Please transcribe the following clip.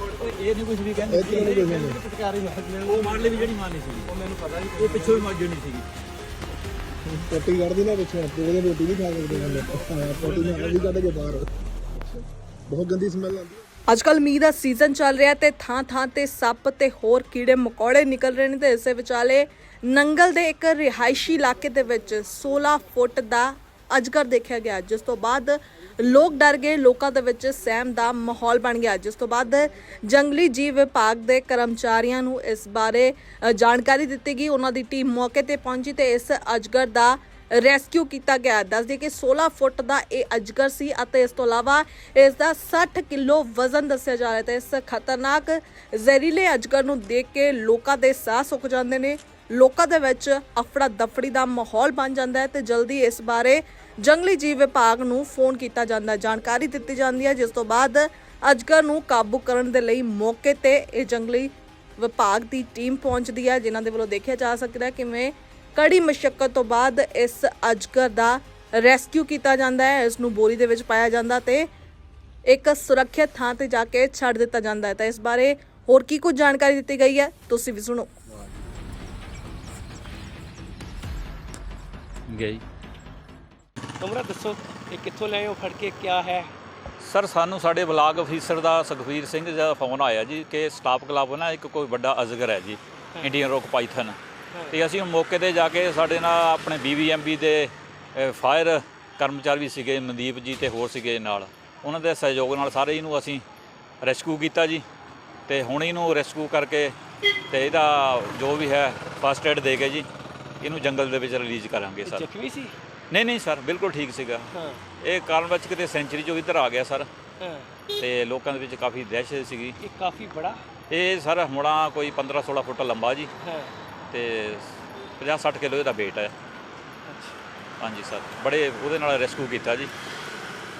ਇਹ ਨਹੀਂ ਕੁਝ ਵੀ ਕਹਿੰਦੇ ਇਹ ਤਾਂ ਨਹੀਂ ਕੁਝ ਨਹੀਂ। ਪਟਕਾਰੀ ਮਾਰਦੇ ਉਹ ਮਾਰ ਲਈ ਵੀ ਜਿਹੜੀ ਮਾਰਨੀ ਸੀਗੀ। ਉਹ ਮੈਨੂੰ ਪਤਾ ਹੀ ਉਹ ਪਿੱਛੋਂ ਹੀ ਮਾਰ ਜਣੀ ਸੀਗੀ। ਪੋਟੀ ਕੱਢਦੀ ਨਾ ਪਿੱਛੋਂ ਤੇ ਉਹਦੇ ਰੋਟੀ ਨਹੀਂ ਖਾ ਸਕਦੇ ਹੁੰਦੇ ਹਾਂ ਪੋਟੀ ਨਾਲ ਵੀ ਕੱਢ ਕੇ ਬਾਹਰ। ਬਹੁਤ ਗੰਦੀ ਸਮੈਲ ਆਉਂਦੀ ਹੈ। ਅੱਜ ਕੱਲ ਮੀਂਹ ਦਾ ਸੀਜ਼ਨ ਚੱਲ ਰਿਹਾ ਤੇ ਥਾਂ ਥਾਂ ਤੇ ਸੱਪ ਤੇ ਹੋਰ ਕੀੜੇ ਮਕੌੜੇ ਨਿਕਲ ਰਹੇ ਨੇ ਤੇ ਇਸੇ ਵਿਚਾਲੇ ਨੰਗਲ ਦੇ ਇੱਕ ਰਿਹਾਇਸ਼ੀ ਇਲਾਕੇ ਦੇ ਵਿੱਚ 16 ਫੁੱਟ ਦਾ ਅਜਗਰ ਦੇਖਿਆ ਗਿਆ ਜਿਸ ਤੋਂ ਬਾਅਦ ਲੋਕ ਡਰ ਗਏ, ਲੋਕਾਂ ਦੇ ਵਿੱਚ ਸਹਿਮ ਦਾ ਮਾਹੌਲ ਬਣ ਗਿਆ। ਜਿਸ ਤੋਂ ਬਾਅਦ ਜੰਗਲੀ ਜੀਵ ਵਿਭਾਗ ਦੇ ਕਰਮਚਾਰੀਆਂ ਨੂੰ ਇਸ ਬਾਰੇ ਜਾਣਕਾਰੀ ਦਿੱਤੀ ਗਈ। ਉਹਨਾਂ ਦੀ ਟੀਮ ਮੌਕੇ ਤੇ ਪਹੁੰਚੀ ਤੇ ਇਸ ਅਜਗਰ ਦਾ ਰੈਸਕਿਊ ਕੀਤਾ ਗਿਆ। ਦੱਸ ਦਈਏ ਕਿ 16 ਫੁੱਟ ਦਾ ਇਹ ਅਜਗਰ ਸੀ ਅਤੇ ਇਸ ਤੋਂ ਇਲਾਵਾ ਇਸ ਦਾ 60 ਕਿਲੋ ਵਜ਼ਨ ਦੱਸਿਆ ਜਾ ਰਿਹਾ ਤੇ ਇਸ ਖਤਰਨਾਕ ਜ਼ਹਿਰੀਲੇ ਅਜਗਰ ਨੂੰ ਦੇਖ ਕੇ ਲੋਕਾਂ ਦੇ ਸਾਹ ਸੁੱਕ ਜਾਂਦੇ ਨੇ। ਲੋਕਾਂ ਦੇ ਵਿੱਚ ਅਫੜਾ ਦਫੜੀ ਦਾ ਮਾਹੌਲ ਬਣ ਜਾਂਦਾ ਹੈ ਤੇ ਜਲਦੀ ਇਸ ਬਾਰੇ ਜੰਗਲੀ ਜੀਵ ਵਿਭਾਗ ਨੂੰ ਫੋਨ ਕੀਤਾ ਜਾਂਦਾ ਹੈ। ਜਾਣਕਾਰੀ ਦਿੱਤੀ ਜਾਂਦੀ ਹੈ, ਜਿਸ ਤੋਂ ਬਾਅਦ ਅਜਗਰ ਨੂੰ ਕਾਬੂ ਕਰਨ ਦੇ ਲਈ ਮੌਕੇ ਤੇ ਇਹ ਜੰਗਲੀ ਵਿਭਾਗ ਦੀ ਟੀਮ ਪਹੁੰਚਦੀ ਹੈ, ਜਿਨ੍ਹਾਂ ਦੇ ਵੱਲੋਂ ਦੇਖਿਆ ਜਾ ਸਕਦਾ ਹੈ ਕਿਵੇਂ ਕੜੀ ਮੁਸ਼ਕਲ ਤੋਂ ਬਾਅਦ ਇਸ ਅਜਗਰ ਦਾ ਰੈਸਕਿਊ ਕੀਤਾ ਜਾਂਦਾ ਹੈ, ਇਸ ਨੂੰ ਬੋਰੀ ਦੇ ਵਿੱਚ ਪਾਇਆ ਜਾਂਦਾ ਤੇ ਇੱਕ ਸੁਰੱਖਿਅਤ ਥਾਂ ਤੇ ਜਾ ਕੇ ਛੱਡ ਦਿੱਤਾ ਜਾਂਦਾ ਹੈ। ਤਾਂ ਇਸ ਬਾਰੇ ਹੋਰ ਕੀ ਕੁਝ ਜਾਣਕਾਰੀ ਦਿੱਤੀ ਗਈ ਹੈ, ਤੁਸੀਂ ਵੀ ਸੁਣੋ। ਗਈ ਤੁਮਰਾ ਦੱਸੋ ਇਹ ਕਿੱਥੋਂ ਲਏ ਹੋ ਫੜ ਕੇ ਕਿਆ ਹੈ? ਸਰ ਸਾਨੂੰ ਸਾਡੇ ਬਲਾਕ ਅਫੀਸਰ ਦਾ ਸੁਖਵੀਰ ਸਿੰਘ ਜੀ ਦਾ ਫੋਨ ਆਇਆ ਜੀ ਕਿ ਸਟਾਫ ਕਲੱਬ ਨਾ ਇੱਕ ਕੋਈ ਵੱਡਾ ਅਜਗਰ ਹੈ ਜੀ ਇੰਡੀਅਨ ਰੌਕ ਪਾਈਥਨ। ਤੇ ਅਸੀਂ ਮੌਕੇ ਤੇ ਜਾ ਕੇ ਸਾਡੇ ਨਾਲ ਆਪਣੇ ਬੀਬੀਐਮਬੀ ਦੇ ਫਾਇਰ ਕਰਮਚਾਰੀ ਵੀ ਸੀਗੇ ਮਨਦੀਪ ਜੀ ਤੇ ਹੋਰ ਸੀਗੇ ਨਾਲ। ਉਹਨਾਂ ਦੇ ਸਹਿਯੋਗ ਨਾਲ ਸਾਰੇ ਇਹਨੂੰ ਅਸੀਂ ਰੈਸਕਿਊ ਕੀਤਾ ਜੀ। ਤੇ ਹੁਣ ਇਹਨੂੰ ਰੈਸਕਿਊ ਕਰਕੇ ਤੇ ਇਹਦਾ ਜੋ ਵੀ ਹੈ ਫਸਟ ਏਡ ਦੇ ਕੇ ਜੀ। ਇਹਨੂੰ ਜੰਗਲ ਦੇ ਵਿੱਚ ਰਿਲੀਜ਼ ਕਰਾਂਗੇ ਸਰ। ਜ਼ਖਮੀ ਸੀ? ਨਹੀਂ ਨਹੀਂ ਸਰ ਬਿਲਕੁਲ ਠੀਕ ਸੀਗਾ। ਹਾਂ। ਇਹ ਕਾਰਨ ਵਿੱਚ ਕਿਤੇ ਸੈਂਚਰੀ ਚੋਂ ਇੱਧਰ ਆ ਗਿਆ ਸਰ। ਹਾਂ। ਤੇ ਲੋਕਾਂ ਦੇ ਵਿੱਚ ਕਾਫੀ ਦਹਿਸ਼ਤ ਸੀਗੀ। ਇਹ ਕਾਫੀ ਬੜਾ? ਇਹ ਸਰ ਹੁਣਾ ਕੋਈ 15 16 ਫੁੱਟ ਲੰਬਾ ਜੀ। ਹਾਂ। ਤੇ 50 60 ਕਿਲੋ ਇਹਦਾ weight ਹੈ। ਹਾਂਜੀ ਸਰ। ਬੜੇ ਉਹਦੇ ਨਾਲ ਰੈਸਕਿਊ ਕੀਤਾ ਜੀ।